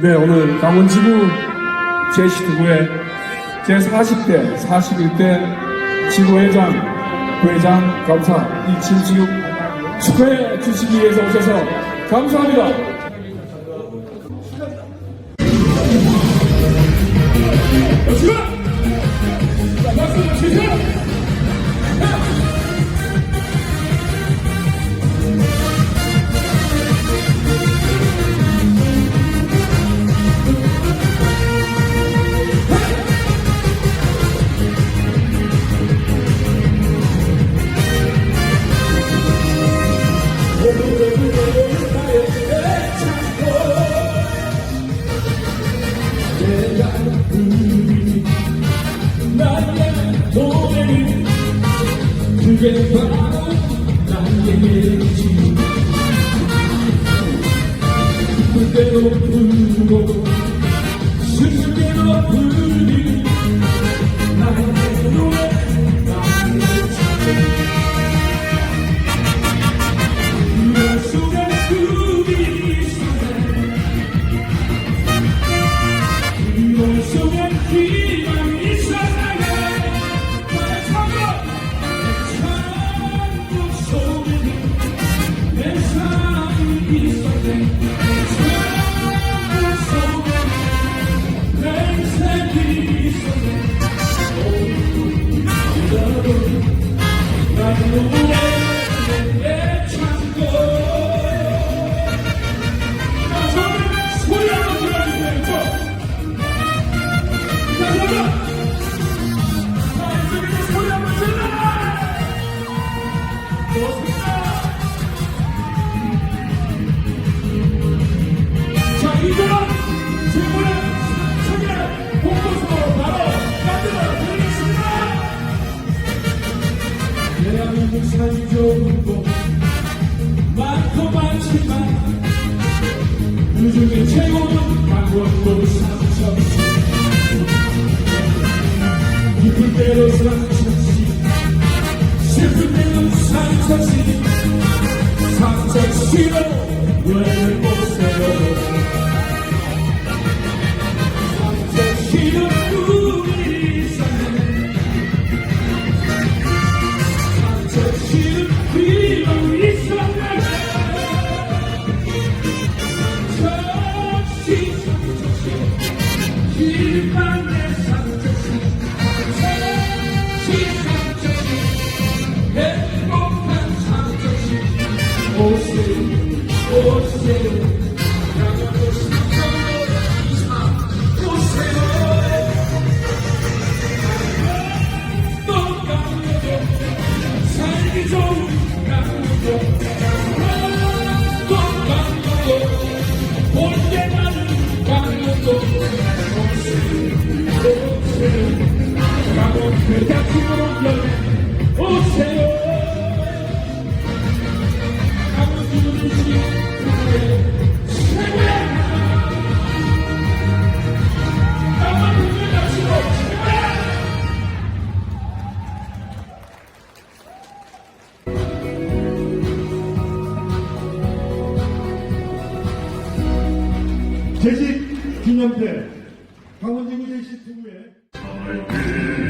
네, 오늘 강원지구 제12구의 제40대, 41대 지구회장, 부회장, 감사 이진지육 축하해 주시기 위해서 오셔서 감사합니다. 나의 노래는 그게 바로 나의 매력이지 그대로 부르고 슬프게로 부르는 자, 이쪽에 대한민국 사진 좋은 곳. 많고 많지만 그 중에 최고는 강원도 삼천시 기쁠 때로 삼천시 슬플 때는 삼천시 삼천시로 여행을 오세요 제집 기념대 강원지구 제12구에 Thank you.